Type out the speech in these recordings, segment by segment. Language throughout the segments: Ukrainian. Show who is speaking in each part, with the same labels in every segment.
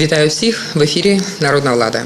Speaker 1: Вітаю всіх в ефірі Народна влада.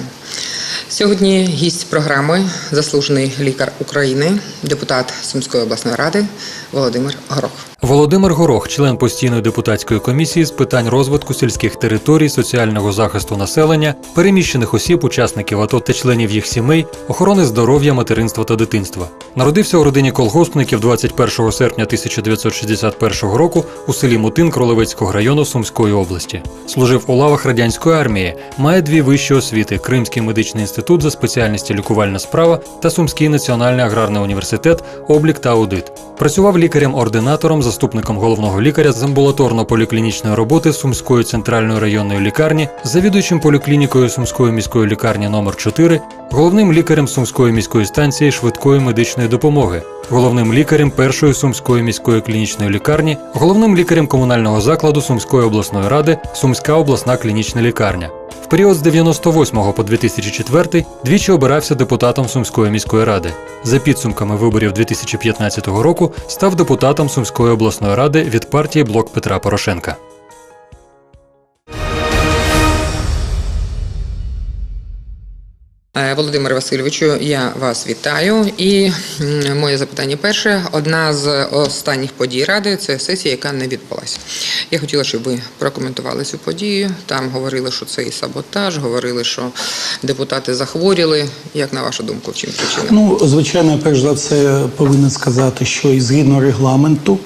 Speaker 1: Сьогодні гість програми заслужений лікар України, депутат Сумської обласної ради Володимир Горох.
Speaker 2: Володимир Горох, член постійної депутатської комісії з питань розвитку сільських територій, соціального захисту населення, переміщених осіб, учасників АТО та членів їх сімей, охорони здоров'я, материнства та дитинства. Народився у родині колгоспників 21 серпня 1961 року у селі Мутин Кролевецького району Сумської області. Служив у лавах радянської армії, має дві вищі освіти: Кримський медичний інститут за спеціальністю лікувальна справа та Сумський національний аграрний університет, облік та аудит. Працював лікарем-ординатором, заступником головного лікаря з амбулаторно-поліклінічної роботи Сумської центральної районної лікарні, завідуючим поліклінікою Сумської міської лікарні номер 4 головним лікарем Сумської міської станції швидкої медичної допомоги, головним лікарем першої Сумської міської клінічної лікарні, головним лікарем комунального закладу Сумської обласної ради Сумська обласна клінічна лікарня. В період з 98 по 2004 двічі обирався депутатом Сумської міської ради. За підсумками виборів 2015 року став депутатом Сумської обласної ради від партії Блок Петра Порошенка.
Speaker 1: Е, Володимире Васильовичу, я вас вітаю. І моє запитання перше. Одна з останніх подій ради це сесія, яка не відбулася. Я хотіла, щоб ви прокоментували цю подію. Там говорили, що це і саботаж, говорили, що депутати захворіли. Як на вашу думку, в чим причина?
Speaker 3: Ну, звичайно, перш за все повинен сказати, що і згідно регламенту,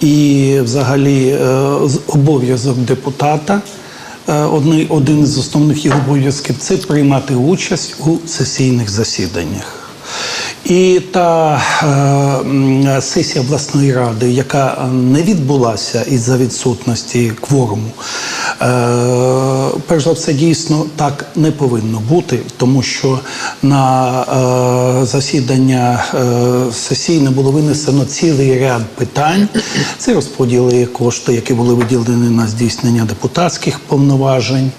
Speaker 3: і взагалі е, обов'язок депутата. Е, Одний, один з основних його обов'язків це приймати участь у сесійних засіданнях. І та е, сесія обласної ради, яка не відбулася із-за відсутності кворуму, перш за все, дійсно так не повинно бути, тому що на е, засідання е, сесійне було винесено цілий ряд питань. Це розподіли кошти, які були виділені на здійснення депутатських повноважень.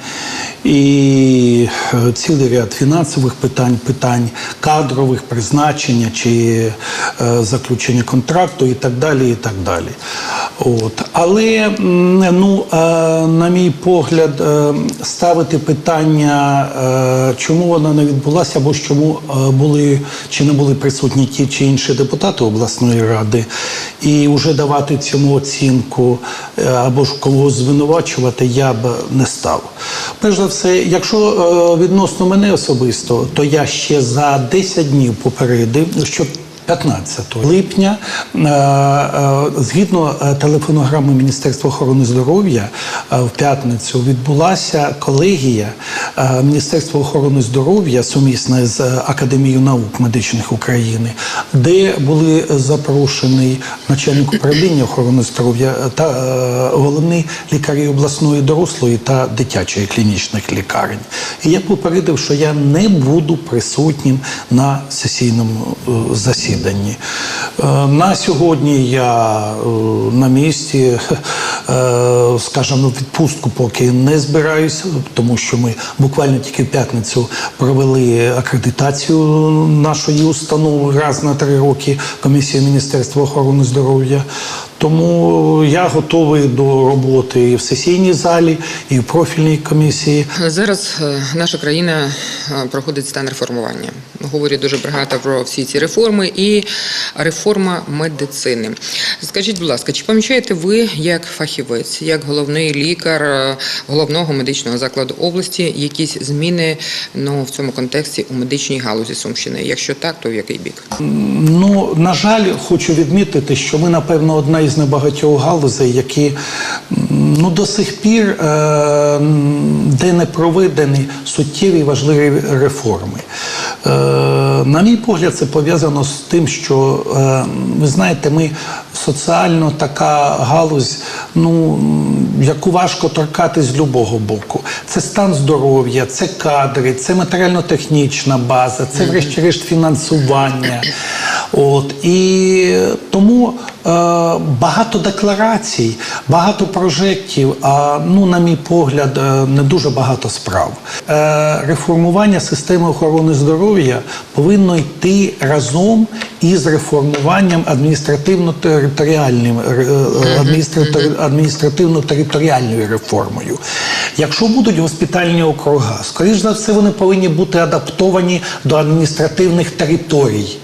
Speaker 3: І е, цілий ряд фінансових питань, питань кадрових, призначення чи е, заключення контракту і так далі. і так далі. От. Але, ну, е, на мій погляд, е, ставити питання, е, чому вона не відбулася, або чому е, були чи не були присутні ті чи інші депутати обласної ради, і вже давати цьому оцінку або ж когось звинувачувати, я б не став. Перш за все, якщо відносно мене особисто, то я ще за 10 днів попередив, що 15 липня, е, е, згідно е, телефонограми Міністерства охорони здоров'я, в п'ятницю відбулася колегія Міністерства охорони здоров'я сумісна з Академією наук медичних України, де були запрошені начальник управління охорони здоров'я та головні лікарі обласної дорослої та дитячої клінічних лікарень. І я попередив, що я не буду присутнім на сесійному засіданні. Е, На сьогодні я е, на місці, е, скажімо, відпустку поки не збираюся, тому що ми буквально тільки в п'ятницю провели акредитацію нашої установи раз на три роки комісії Міністерства охорони здоров'я. Тому я готовий до роботи і в сесійній залі, і в профільній комісії.
Speaker 1: Зараз е, наша країна е, проходить стан реформування. Говорять дуже багато про всі ці реформи і реформа медицини. Скажіть, будь ласка, чи помічаєте ви як фахівець, як головний лікар е, головного медичного закладу області, якісь зміни ну, в цьому контексті у медичній галузі Сумщини? Якщо так, то в який бік?
Speaker 3: Ну, на жаль, хочу відмітити, що ми, напевно, одна із небагатьох галузей, які ну, до сих пір е, де не проведені суттєві важливі реформи. Е, на мій погляд, це пов'язано з тим, що е, ви знаєте, ми соціально така галузь, ну яку важко торкати з любого боку. Це стан здоров'я, це кадри, це матеріально-технічна база, це, врешті-решт, фінансування. От і тому е, багато декларацій, багато прожектів, а ну, на мій погляд, е, не дуже багато справ. Е, реформування системи охорони здоров'я повинно йти разом із реформуванням адміністративно-територіальним е, адміністратор- адміністративно-територіальною реформою. Якщо будуть госпітальні округа, скоріш за все, вони повинні бути адаптовані до адміністративних територій.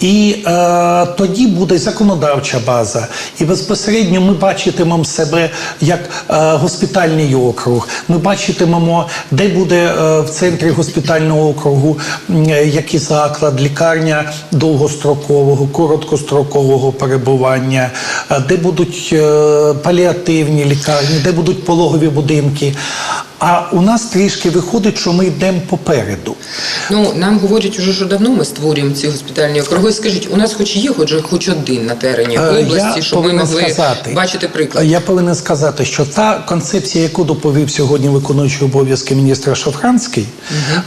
Speaker 3: І е, тоді буде законодавча база, і безпосередньо ми бачитимемо себе як е, госпітальний округ. Ми бачитимемо, де буде е, в центрі госпітального округу е, який заклад, лікарня довгострокового, короткострокового перебування, е, де будуть е, паліативні лікарні, де будуть пологові будинки. А у нас трішки виходить, що ми йдемо попереду.
Speaker 1: Ну нам говорять уже, що давно ми створюємо ці госпітальні округи. Скажіть, у нас хоч є хоч, хоч один на терені
Speaker 3: Е,
Speaker 1: області,
Speaker 3: я
Speaker 1: щоб ми могли
Speaker 3: сказати,
Speaker 1: бачити приклад.
Speaker 3: Я повинен сказати, що та концепція, яку доповів сьогодні виконуючий обов'язки міністра Шафранський,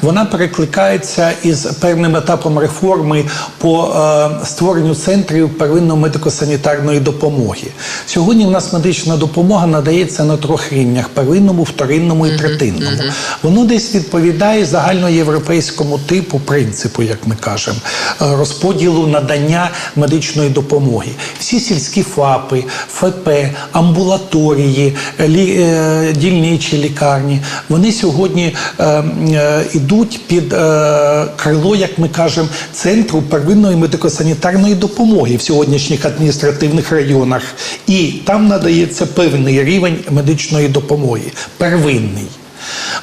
Speaker 3: вона перекликається із певним етапом реформи по е, створенню центрів первинної медико-санітарної допомоги. Сьогодні в нас медична допомога надається на трьох рівнях: первинному, вторинному і третинному. Воно десь відповідає загальноєвропейському типу принципу, як ми кажемо, е, розподілу надання медичної допомоги. Всі сільські ФАПи, ФП, амбулаторії, е, лі, е, дільничі лікарні, вони сьогодні е, е, йдуть під е, крило, як ми кажемо, центру первинної медико-санітарної допомоги в сьогоднішніх адміністративних районах. І там надається певний рівень медичної допомоги, первинний.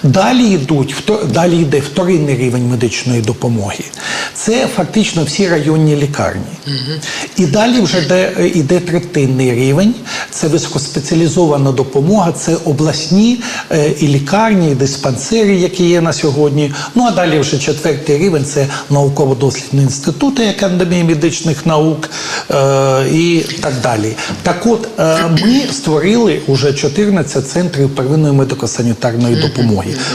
Speaker 3: Далі йдуть далі йде вторинний рівень медичної допомоги. Це фактично всі районні лікарні. І далі вже де е, йде третинний рівень. Це високоспеціалізована допомога, це обласні е, і лікарні, і диспансери, які є на сьогодні. Ну а далі вже четвертий рівень це науково-дослідні інститути Академії медичних наук е, і так далі. Так от е, ми створили вже 14 центрів первинної медико-санітарної допомоги.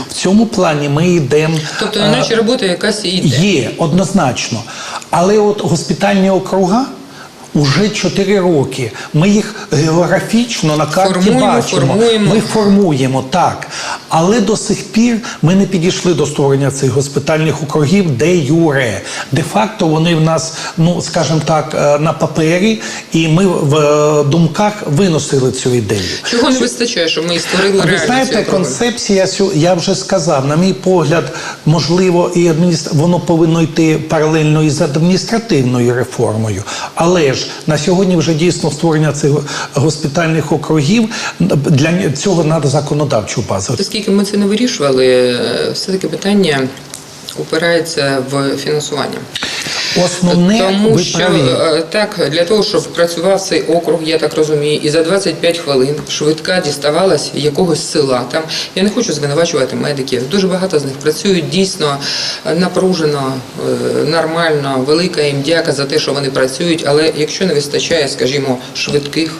Speaker 3: В цьому плані ми йдемо.
Speaker 1: Тобто, наче робота якась і.
Speaker 3: Є однозначно. Але от госпітальні округа. Уже 4 роки. Ми їх географічно на карті
Speaker 1: Формуємо,
Speaker 3: бачимо.
Speaker 1: формуємо.
Speaker 3: Ми формуємо так. Але до сих пір ми не підійшли до створення цих госпітальних округів де юре. Де-факто вони в нас, ну скажімо так, е, на папері, і ми в е, думках виносили цю ідею.
Speaker 1: Чого не вистачає, щоб ми створили
Speaker 3: Ви знаєте, концепція сю- я вже сказав. На мій погляд, можливо, і адміністр... воно повинно йти паралельно із адміністративною реформою. Але ж на сьогодні вже дійсно створення цих госпітальних округів для цього треба законодавчу базу.
Speaker 1: Оскільки ми це не вирішували, е, все-таки питання упирається в фінансування.
Speaker 3: Основне
Speaker 1: Тому що
Speaker 3: праві.
Speaker 1: е, так, для того, щоб працював цей округ, я так розумію, і за 25 хвилин швидка діставалась якогось села. Там я не хочу звинувачувати медиків. Дуже багато з них працюють дійсно е, напружено, е, нормально. Велика їм дяка за те, що вони працюють. Але якщо не вистачає, скажімо, швидких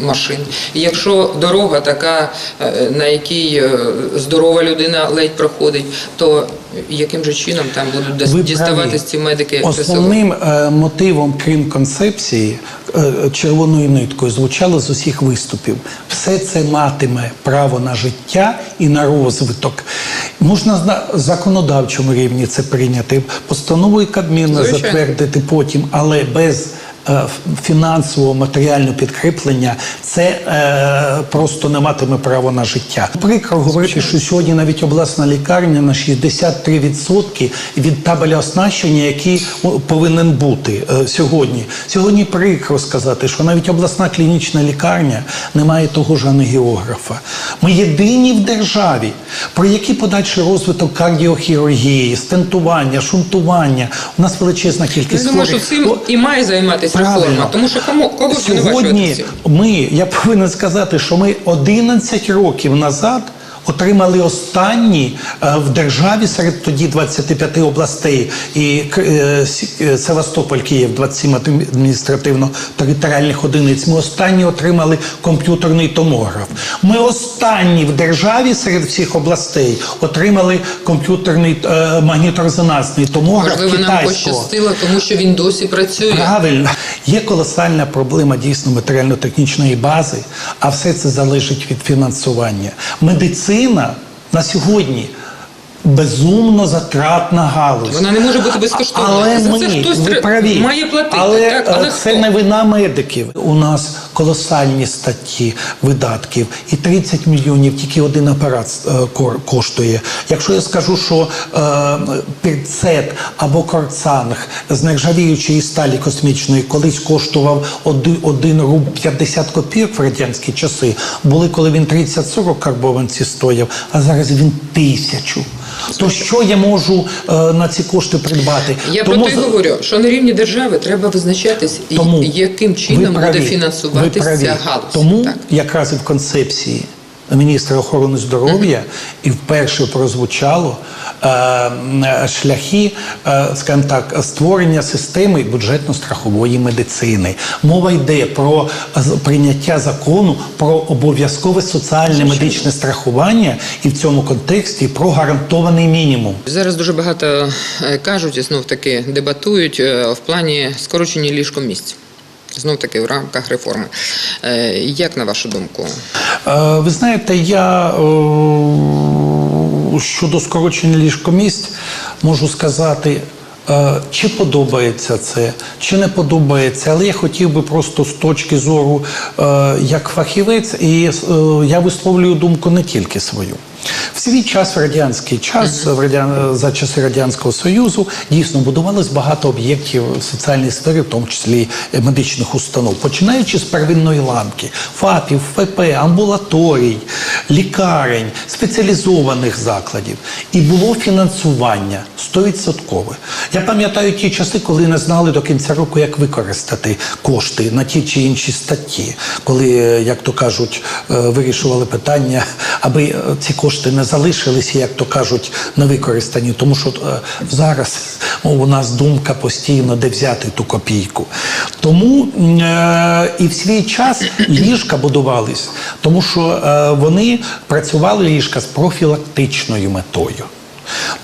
Speaker 1: машин. І якщо дорога така, е, на якій е, здорова людина ледь проходить, то яким же чином там будуть
Speaker 3: Ви
Speaker 1: діставатись
Speaker 3: праві.
Speaker 1: ці медики?
Speaker 3: Основним е, мотивом, крім концепції, е, червоною ниткою звучало з усіх виступів. Все це матиме право на життя і на розвиток. Можна на законодавчому рівні це прийняти, постановою Кабміну
Speaker 1: Звичайно.
Speaker 3: затвердити потім, але без фінансового матеріального підкріплення це е, просто не матиме права на життя. Прикро говорити, що сьогодні навіть обласна лікарня на 63% від табеля оснащення, який повинен бути е, сьогодні. Сьогодні прикро сказати, що навіть обласна клінічна лікарня не має того ж анегіографа. Ми єдині в державі, про який подальший розвиток кардіохірургії, стентування, шунтування. У нас величезна
Speaker 1: Я
Speaker 3: кількість
Speaker 1: думаю, що цим і має займатися. Реформа, тому що кому кого
Speaker 3: Сьогодні ми, я повинен сказати, що ми 11 років назад отримали останні е, в державі серед тоді 25 областей і е, е, Севастополь, Київ, 27 адміністративно-територіальних одиниць. Ми останні отримали комп'ютерний томограф. Ми останні в державі серед всіх областей отримали комп'ютерний е, магніторезонансний томограф
Speaker 1: Можливо, нам
Speaker 3: китайського.
Speaker 1: пощастило, тому що він досі працює.
Speaker 3: Правильно, є колосальна проблема дійсно матеріально-технічної бази, а все це залежить від фінансування. Медицина на сьогодні. Безумно затратна галузь.
Speaker 1: Вона не може бути безкоштовною.
Speaker 3: Але
Speaker 1: За це хтось
Speaker 3: ви праві.
Speaker 1: має платити,
Speaker 3: Але,
Speaker 1: так, але
Speaker 3: е, це
Speaker 1: хто?
Speaker 3: не вина медиків. У нас колосальні статті видатків, і 30 мільйонів тільки один апарат е, коштує. Якщо я скажу, що е, пірцет або корцанг з нержавіючої сталі космічної колись коштував один, один руб 50 копійок в радянські часи, були коли він 30-40 карбованці стояв, а зараз він тисячу. То що я можу е, на ці кошти придбати?
Speaker 1: Я
Speaker 3: Тому
Speaker 1: про те й говорю, що на рівні держави треба визначатись,
Speaker 3: тому
Speaker 1: яким чином буде фінансуватися галузь.
Speaker 3: Тому
Speaker 1: Так.
Speaker 3: якраз і в концепції міністра охорони здоров'я і вперше прозвучало е, шляхи, е, скажімо так, створення системи бюджетно-страхової медицини. Мова йде про прийняття закону про обов'язкове соціальне медичне страхування і в цьому контексті про гарантований мінімум.
Speaker 1: Зараз дуже багато е, кажуть і знов таки дебатують е, в плані скорочення ліжкомісць. Знов таки в рамках реформи. Е, Як на вашу думку?
Speaker 3: Е, Ви знаєте, я щодо скорочення ліжкомісць можу сказати. е, Чи подобається це, чи не подобається, але я хотів би просто з точки зору як фахівець, і я висловлюю думку не тільки свою. В свій час, в радянський час, в радян... за часи Радянського Союзу, дійсно будувалось багато об'єктів в соціальній сфері, в тому числі е, медичних установ, починаючи з первинної ланки, ФАПів, ФП, амбулаторій, лікарень, спеціалізованих закладів. І було фінансування 100%. Я пам'ятаю ті часи, коли не знали до кінця року, як використати кошти на ті чи інші статті, коли, е, як то кажуть, е, вирішували питання, аби ці кошти не залишилися, як то кажуть, на використанні, Тому що е, зараз ну, у нас думка постійно, де взяти ту копійку. Тому е, і в свій час ліжка будувались, тому що е, вони працювали ліжка з профілактичною метою.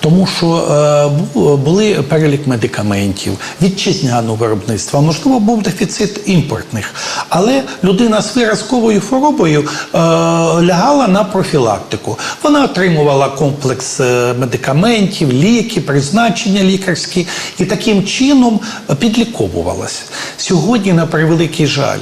Speaker 3: Тому що е, були перелік медикаментів, вітчизняного виробництва, можливо, був дефіцит імпортних. Але людина з виразковою хворобою е, лягала на профілактику. Вона отримувала комплекс е, медикаментів, ліки, призначення лікарські і таким чином підліковувалася. Сьогодні, на превеликий жаль,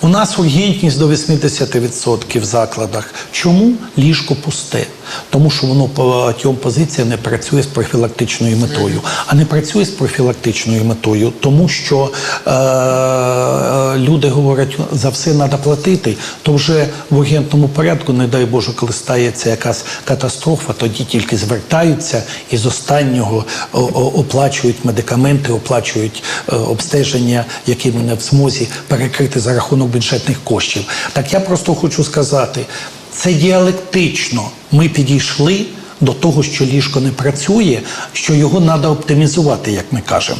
Speaker 3: у нас ургентність до 80% в закладах. Чому ліжко пусте? Тому що воно по багатьом позиціям не працює з профілактичною метою. А не працює з профілактичною метою, тому що е, люди говорять, за все треба платити, то вже в ургентному порядку, не дай Боже, коли стається якась катастрофа, тоді тільки звертаються і з останнього оплачують медикаменти, оплачують е, обстеження, які не в змозі перекрити за рахунок бюджетних коштів. Так я просто хочу сказати, це діалектично. Ми підійшли до того, що ліжко не працює, що його треба оптимізувати, як ми кажемо.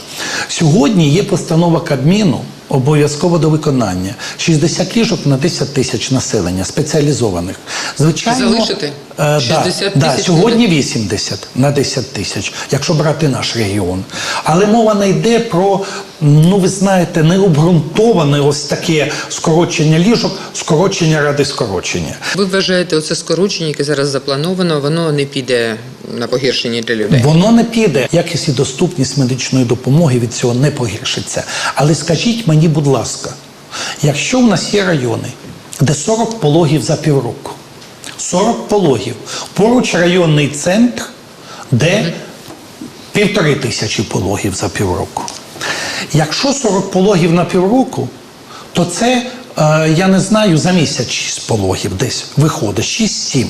Speaker 3: Сьогодні є постанова Кабміну. Обов'язково до виконання 60 ліжок на 10 тисяч населення спеціалізованих. Звичайно,
Speaker 1: Залишити?
Speaker 3: Е,
Speaker 1: 60
Speaker 3: да, да, сьогодні 80 на 10 тисяч, якщо брати наш регіон. Але мова не йде про, ну ви знаєте, необґрунтоване ось таке скорочення ліжок, скорочення ради скорочення.
Speaker 1: Ви вважаєте, оце скорочення, яке зараз заплановано, воно не піде на погіршення для людей?
Speaker 3: Воно не піде. Якість і доступність медичної допомоги від цього не погіршиться. Але скажіть мені, будь ласка, якщо в нас є райони, де 40 пологів за півроку, 40 пологів, поруч районний центр, де півтори тисячі пологів за півроку. Якщо 40 пологів на півроку, то це, е, я не знаю, за місяць 6 пологів десь виходить, 6-7.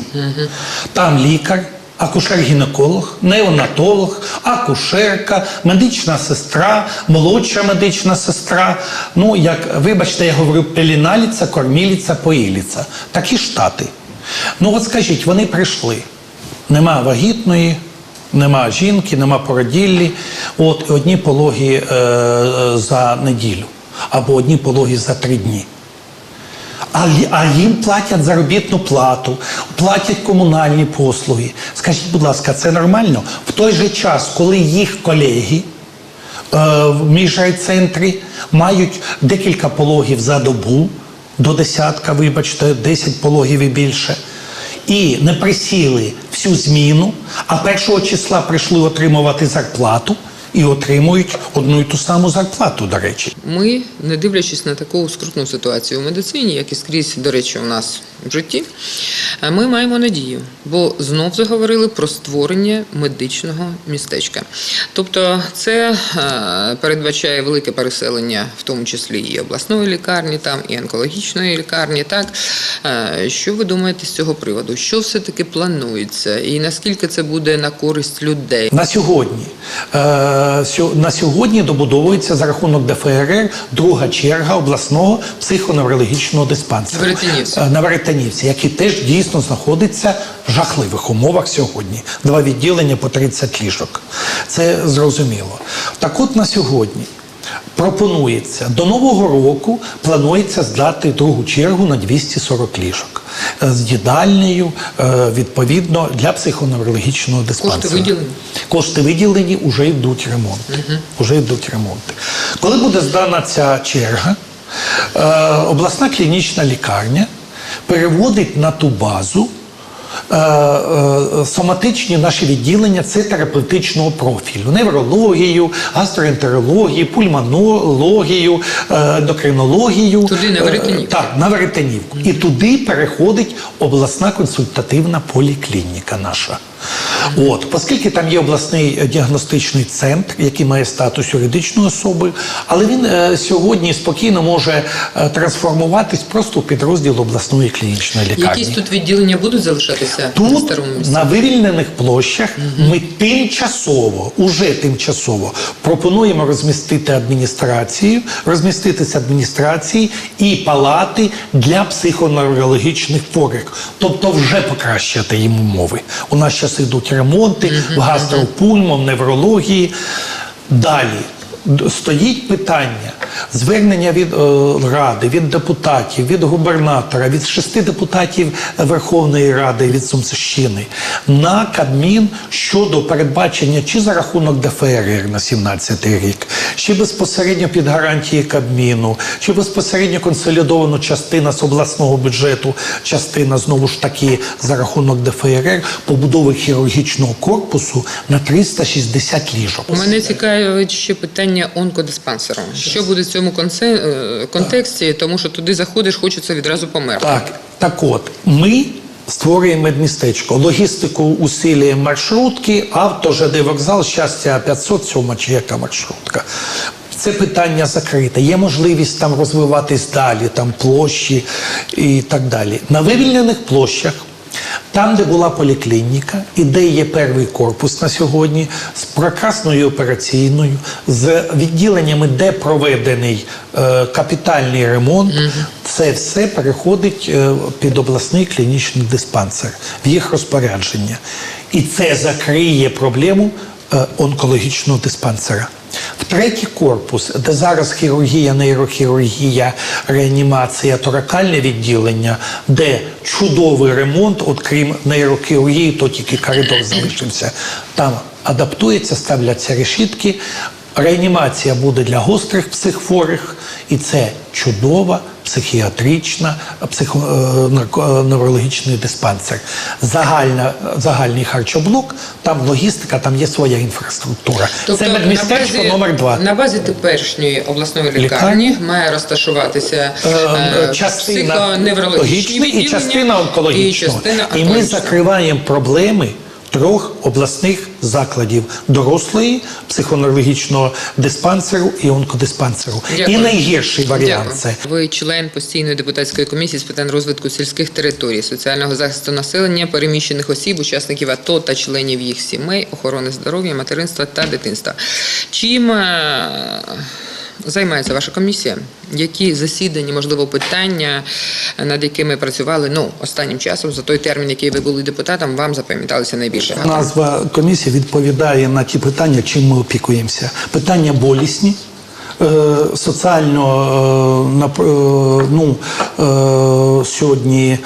Speaker 3: Там лікар, акушер-гінеколог, неонатолог, акушерка, медична сестра, молодша медична сестра. Ну, як, вибачте, я говорю, пеліналіця, корміліця, поїліця. Такі штати. Ну от скажіть, вони прийшли. Нема вагітної, нема жінки, нема породіллі. От одні пологи е, за неділю або одні пологи за три дні. А, а їм платять заробітну плату, платять комунальні послуги. Скажіть, будь ласка, це нормально? В той же час, коли їх колеги е, в міжрайцентрі мають декілька пологів за добу, до десятка, вибачте, 10 пологів і більше, і не присіли всю зміну, а першого числа прийшли отримувати зарплату і отримують одну і ту саму зарплату, до речі.
Speaker 1: Ми, не дивлячись на таку скрутну ситуацію в медицині, як і скрізь, до речі, у нас в житті, е, ми маємо надію, бо знов заговорили про створення медичного містечка. Тобто, це е, передбачає велике переселення, в тому числі і обласної лікарні, там і онкологічної лікарні. Так Е, що ви думаєте з цього приводу? Що все таки планується, і наскільки це буде на користь людей?
Speaker 3: На сьогодні, е, сьо- на сьогодні добудовується за рахунок ДФРР друга черга обласного психоневрологічного диспансеру.
Speaker 1: В Веретенівці.
Speaker 3: Е, На Веретенівці, який теж дійсно знаходиться в жахливих умовах сьогодні. Два відділення по 30 ліжок. Це зрозуміло. Так от на сьогодні. Пропонується до нового року планується здати другу чергу на 240 ліжок е, з їдальнею е, відповідно для психоневрологічного диспансеру.
Speaker 1: виділені?
Speaker 3: Кошти виділені, вже йдуть ремонти. Уже йдуть ремонти. Коли буде здана ця черга, е, обласна клінічна лікарня переводить на ту базу. Е, е, Соматичні наші відділення це терапевтичного профілю, неврологію, гастроентерологію, пульмонологію, е, ендокринологію.
Speaker 1: Туди, на Веретенівку?
Speaker 3: Так, на Веретенівку. І туди переходить обласна консультативна поліклініка наша. От, оскільки там є обласний е, діагностичний центр, який має статус юридичної особи, але він е, сьогодні спокійно може е, трансформуватись просто в підрозділ обласної клінічної лікарні.
Speaker 1: Якісь тут відділення будуть залишатися на старому місці?
Speaker 3: на вивільнених площах ми тимчасово, уже тимчасово пропонуємо розмістити адміністрацію, розміститися адміністрації і палати для психоневрологічних хворих, тобто вже покращити їм умови. У нас зараз йдуть ремонти в гастропульмо, в неврології. Далі стоїть питання звернення від е, ради, від депутатів, від губернатора, від шести депутатів Верховної Ради від Сумщини на Кабмін щодо передбачення чи за рахунок ДФРР на 17 рік, чи безпосередньо під гарантії Кабміну, чи безпосередньо консолідовано частина з обласного бюджету, частина знову ж таки за рахунок ДФРР побудови хірургічного корпусу на 360 ліжок.
Speaker 1: Мене цікавить ще питання онкодиспансеру. Що буде в цьому е, контексті, тому що туди заходиш, хочеться відразу померти.
Speaker 3: Так, так от, ми створюємо медмістечко, логістику усилюємо маршрутки, авто, ЖД вокзал, щастя 507 чи яка маршрутка. Це питання закрите. Є можливість там розвиватись далі, там площі і так далі. На вивільнених площах там, де була поліклініка, і де є перший корпус на сьогодні, з прекрасною операційною, з відділеннями, де проведений е, капітальний ремонт, це все переходить е, під обласний клінічний диспансер в їх розпорядження. І це закриє проблему е, онкологічного диспансера. Третій корпус, де зараз хірургія, нейрохірургія, реанімація, торакальне відділення, де чудовий ремонт, от крім нейрохірургії, то тільки коридор залишився. Там адаптується, ставляться решітки. Реанімація буде для гострих психхворих, і це чудова психіатрична психо, е, е, неврологічний диспансер. Загальна, загальний харчоблок, там логістика, там є своя інфраструктура. це медмістечко
Speaker 1: Тобто на базі,
Speaker 3: номер два.
Speaker 1: На базі теперішньої обласної
Speaker 3: Лікарні.
Speaker 1: лікарні має розташуватися
Speaker 3: Е,
Speaker 1: е,
Speaker 3: частина
Speaker 1: психоневрологічні
Speaker 3: логічна і частина онкологічного.
Speaker 1: І, частина
Speaker 3: і ми закриваємо проблеми трьох обласних закладів дорослої, психоневрологічного диспансеру і онкодиспансеру.
Speaker 1: Дякую.
Speaker 3: І найгірший варіант
Speaker 1: Дякую.
Speaker 3: це
Speaker 1: Ви член постійної депутатської комісії з питань розвитку сільських територій, соціального захисту населення, переміщених осіб, учасників АТО та членів їх сімей, охорони здоров'я, материнства та дитинства. Чим е, займається ваша комісія? Які засідання, можливо, питання, над якими працювали ну, останнім часом за той термін, який ви були депутатом, вам запам'яталися найбільше?
Speaker 3: Назва комісії відповідає на ті питання, чим ми опікуємося. Питання болісні. е, Соціально е, е, ну, сьогодні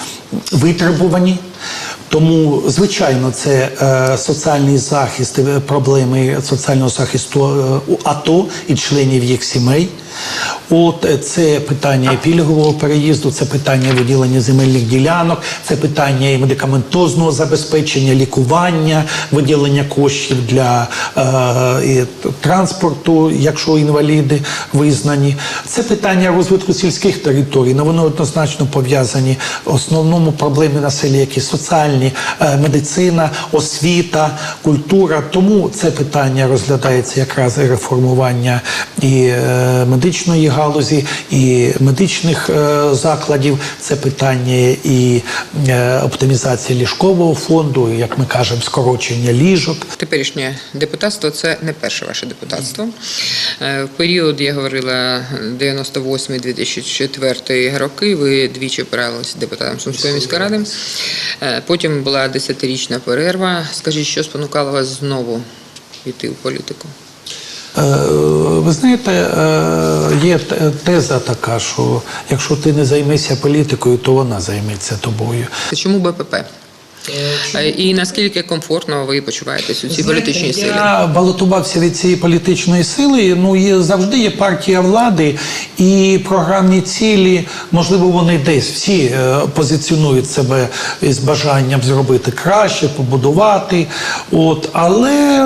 Speaker 3: витребувані. Тому, звичайно, це е, соціальний захист, е, проблеми соціального захисту е, АТО і членів їх сімей. От е, це питання пільгового переїзду, це питання виділення земельних ділянок, це питання і медикаментозного забезпечення, лікування, виділення коштів для е, транспорту, якщо інваліди визнані. Це питання розвитку сільських територій. Ну, воно однозначно пов'язані основному проблеми населення, які соціальні, е, медицина, освіта, культура. Тому це питання розглядається якраз і реформування і е, медичної галузі, і медичних е, закладів. Це питання і е, оптимізації ліжкового фонду, і, як ми кажемо, скорочення ліжок.
Speaker 1: Теперішнє депутатство це не перше ваше депутатство. Е, В період, я говорила, 98-2004 роки ви двічі обиралися депутатом Сумської міської ради. Потім була десятирічна перерва. Скажіть, що спонукало вас знову йти в політику?
Speaker 3: Е, Ви знаєте, е, є теза така, що якщо ти не займешся політикою, то вона займеться тобою.
Speaker 1: Чому БПП? Е, І наскільки комфортно ви почуваєтесь у цій політичній силі?
Speaker 3: Я балотувався від цієї політичної сили. Ну і завжди є партія влади і програмні цілі. Можливо, вони десь всі е, позиціонують себе із бажанням зробити краще, побудувати. От, але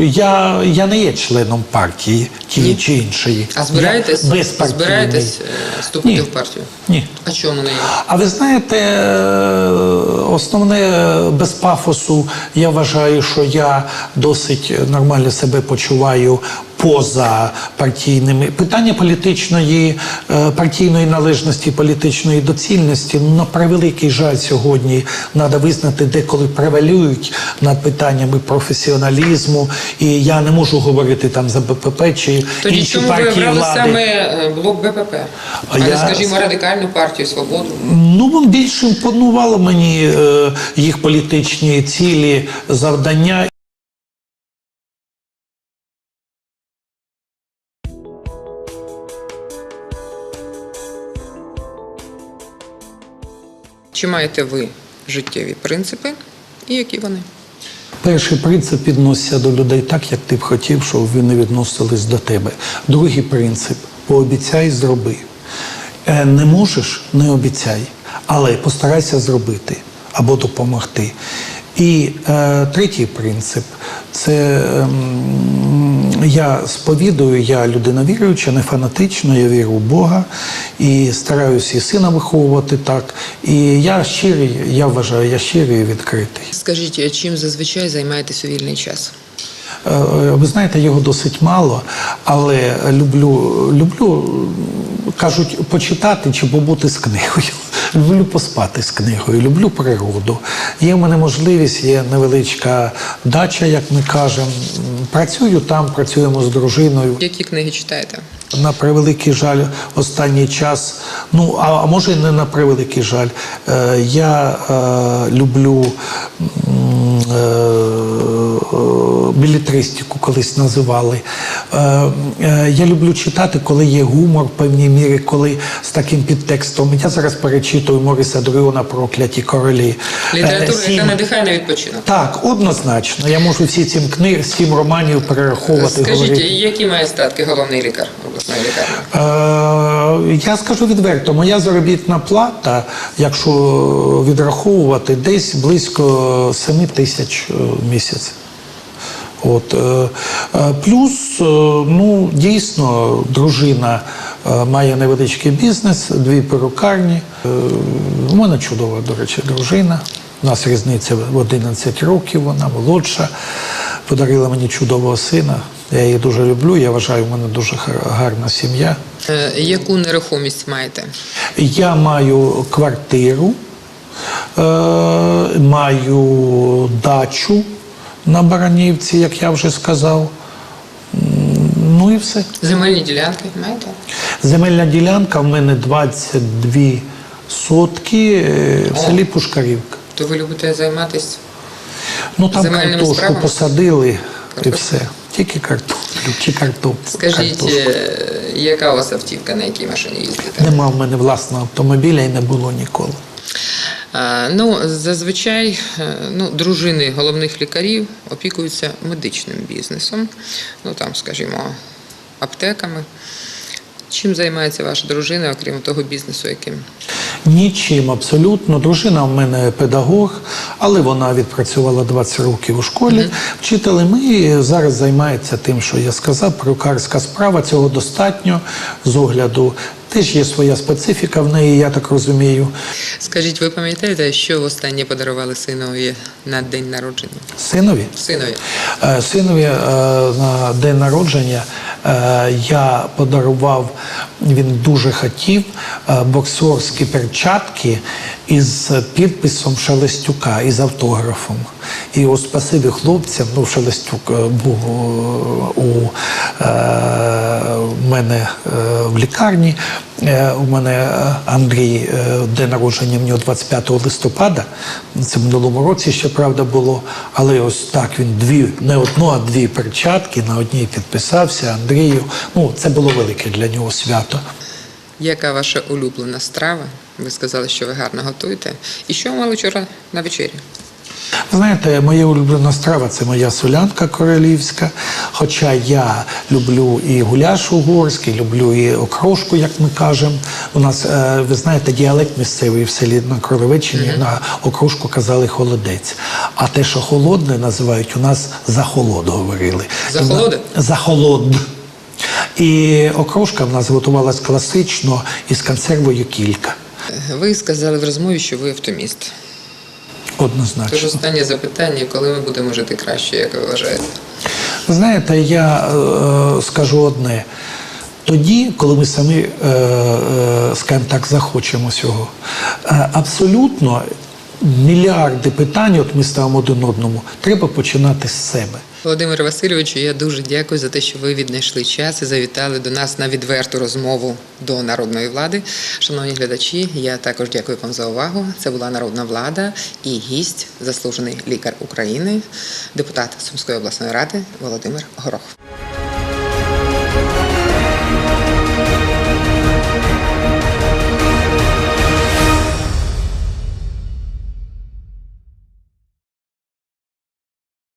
Speaker 3: я, я не є членом партії тієї чи іншої.
Speaker 1: А збираєтесь,
Speaker 3: Я
Speaker 1: збираєтесь е, вступити
Speaker 3: Ні.
Speaker 1: в партію?
Speaker 3: Ні.
Speaker 1: А чому не є?
Speaker 3: А ви знаєте, е, основне е, без пафосу, я вважаю, що я досить нормально себе почуваю поза партійними питання політичної е, партійної належності, політичної доцільності. Ну, на превеликий жаль, сьогодні треба визнати, деколи превалюють над питаннями професіоналізму. І я не можу говорити там за БПП чи
Speaker 1: Тоді
Speaker 3: інші
Speaker 1: чому
Speaker 3: партії
Speaker 1: обрали
Speaker 3: влади.
Speaker 1: саме е, блок БПП? А,
Speaker 3: я-
Speaker 1: скажімо, радикальну партію свободу?
Speaker 3: Ну, більше імпонувало мені е, їх політичні цілі, завдання.
Speaker 1: Чи маєте ви життєві принципи і які вони?
Speaker 3: Перший принцип відноситься до людей так, як ти б хотів, щоб вони відносились до тебе. Другий принцип пообіцяй, зроби. Е, Не можеш, не обіцяй, але постарайся зробити або допомогти. І е, третій принцип це ем, я сповідую, я людина віруюча, не фанатично, я вірю в Бога і стараюся і сина виховувати так. І я щирий, я вважаю, я щирий і відкритий.
Speaker 1: Скажіть, чим зазвичай займаєтесь у вільний час?
Speaker 3: Е, Ви знаєте, його досить мало, але люблю, люблю, кажуть, почитати чи побути з книгою. Люблю поспати з книгою, люблю природу. Є в мене можливість, є невеличка дача, як ми кажемо. Працюю там, працюємо з дружиною.
Speaker 1: Які книги читаєте?
Speaker 3: На превеликий жаль, останній час. Ну а, може, не на превеликий жаль. Е, я е, люблю е, білетристику, колись називали. Е, е, я люблю читати, коли є гумор в певній мірі, коли з таким підтекстом. Я зараз перечитую Мориса Друйона «Прокляті королі. Е,
Speaker 1: Література,
Speaker 3: сім-
Speaker 1: яка надихає на відпочинок.
Speaker 3: Так, однозначно. Я можу всі сім книг, сім романів перераховувати.
Speaker 1: Скажіть,
Speaker 3: говорити.
Speaker 1: які має статки головний лікар обласної лікарні?
Speaker 3: Е, Я скажу відверто, моя заробітна плата, якщо відраховувати, десь близько 7 тисяч е, місяць. От, е, е, плюс, е, ну, дійсно, дружина має невеличкий бізнес, дві перукарні. У мене чудова, до речі, дружина. У нас різниця в 11 років, вона молодша. Подарила мені чудового сина. Я її дуже люблю. Я вважаю, в мене дуже гарна сім'я.
Speaker 1: Яку нерухомість маєте?
Speaker 3: Я маю квартиру, маю дачу на Баранівці, як я вже сказав. Ну і все.
Speaker 1: Земельні ділянки маєте?
Speaker 3: Земельна ділянка в мене 22 сотки е, в
Speaker 1: О.
Speaker 3: селі Пушкарівка.
Speaker 1: То ви любите займатися?
Speaker 3: Ну там
Speaker 1: Земельними
Speaker 3: картошку
Speaker 1: справами?
Speaker 3: посадили і
Speaker 1: Картоплю.
Speaker 3: все. Тільки картоплю чи картоплю.
Speaker 1: Скажіть,
Speaker 3: картошку.
Speaker 1: е, яка у вас автівка, на якій машині їздите?
Speaker 3: Нема в мене власного автомобіля і не було ніколи.
Speaker 1: А, Ну, зазвичай е, ну, дружини головних лікарів опікуються медичним бізнесом, ну там, скажімо, аптеками. Чим займається ваша дружина, окрім того бізнесу, яким?
Speaker 3: Нічим абсолютно. Дружина в мене педагог, але вона відпрацювала 20 років у школі вчителем і зараз займається тим, що я сказав, перукарська справа. Цього достатньо з огляду. Теж є своя специфіка в неї, я так розумію.
Speaker 1: Скажіть, ви пам'ятаєте, що востаннє подарували синові на день народження?
Speaker 3: Синові.
Speaker 1: Синові.
Speaker 3: Е, Синові е, на день народження е, я подарував, він дуже хотів боксерські перчатки із підписом Шелестюка, із автографом. І от спасибі хлопцям, ну Шелестюк був у е, мене е, в лікарні. Е, У мене е, Андрій день народження в нього 25 листопада. Це в минулому році ще правда було. Але ось так він дві, не одну, а дві перчатки на одній підписався Андрію. Ну, це було велике для нього свято.
Speaker 1: Яка ваша улюблена страва? Ви сказали, що ви гарно готуєте. І що мали вчора на вечері?
Speaker 3: Знаєте, моя улюблена страва це моя солянка королівська. Хоча я люблю і гуляш угорський, люблю і окрошку, як ми кажемо. У нас, е, ви знаєте, діалект місцевий в селі на Кролевичині на окрошку казали холодець. А те, що холодне називають, у нас захолод говорили.
Speaker 1: Захолоде?
Speaker 3: Захолод. І окрошка в нас готувалась класично із консервою кілька.
Speaker 1: Ви сказали в розмові, що ви оптиміст. Тож
Speaker 3: Однозначно.
Speaker 1: останнє запитання, коли ми будемо жити краще, як ви вважаєте?
Speaker 3: Ви Знаєте, я е, скажу одне. Тоді, коли ми самі, е, е, скажімо так, захочемо цього, е, абсолютно мільярди питань, от ми ставимо один одному, треба починати з себе.
Speaker 1: Володимире Васильовичу, я дуже дякую за те, що ви віднайшли час і завітали до нас на відверту розмову до народної влади. Шановні глядачі, я також дякую вам за увагу. Це була народна влада і гість, заслужений лікар України, депутат Сумської обласної ради Володимир Горох.